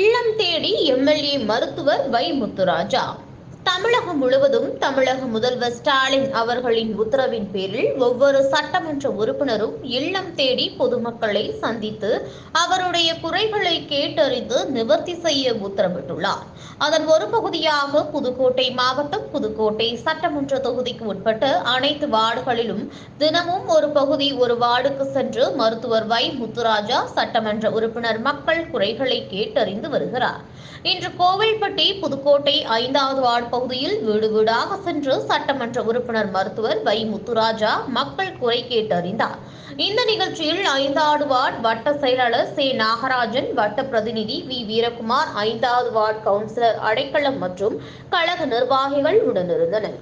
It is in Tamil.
இள்ளம் தேடி எம்எல்ஏ மருத்துவர் வை முத்துராஜா. தமிழகம் முழுவதும் தமிழக முதல்வர் ஸ்டாலின் அவர்களின் உத்தரவின் பேரில் ஒவ்வொரு சட்டமன்ற உறுப்பினரும் இல்லம் தேடி பொதுமக்களை சந்தித்து அவருடைய குறைகளை கேட்டறிந்து நிவர்த்தி செய்ய உத்தரவிட்டுள்ளார். அதன் ஒரு பகுதியாக புதுக்கோட்டை மாவட்டம் புதுக்கோட்டை சட்டமன்ற தொகுதிக்கு உட்பட்ட அனைத்து வார்டுகளிலும் தினமும் ஒரு பகுதி ஒரு வார்டுக்கு சென்று மருத்துவர் வை. முத்துராஜா சட்டமன்ற உறுப்பினர் மக்கள் குறைகளை கேட்டறிந்து வருகிறார். இன்று கோவில்பட்டி புதுக்கோட்டை ஐந்தாவது வார்டு பகுதியில் வீடு வீடாக சென்று சட்டமன்ற உறுப்பினர் மருத்துவர் வை. முத்துராஜா மக்கள் குறை கேட்டறிந்தார். இந்த நிகழ்ச்சியில் ஐந்தாவது வார்டு வட்ட செயலாளர் சே. நாகராஜன் வட்ட பிரதிநிதி வி. வீரகுமார் ஐந்தாவது வார்டு கவுன்சிலர் அடைக்கலம் மற்றும் கழக நிர்வாகிகள் உடனிருந்தனர்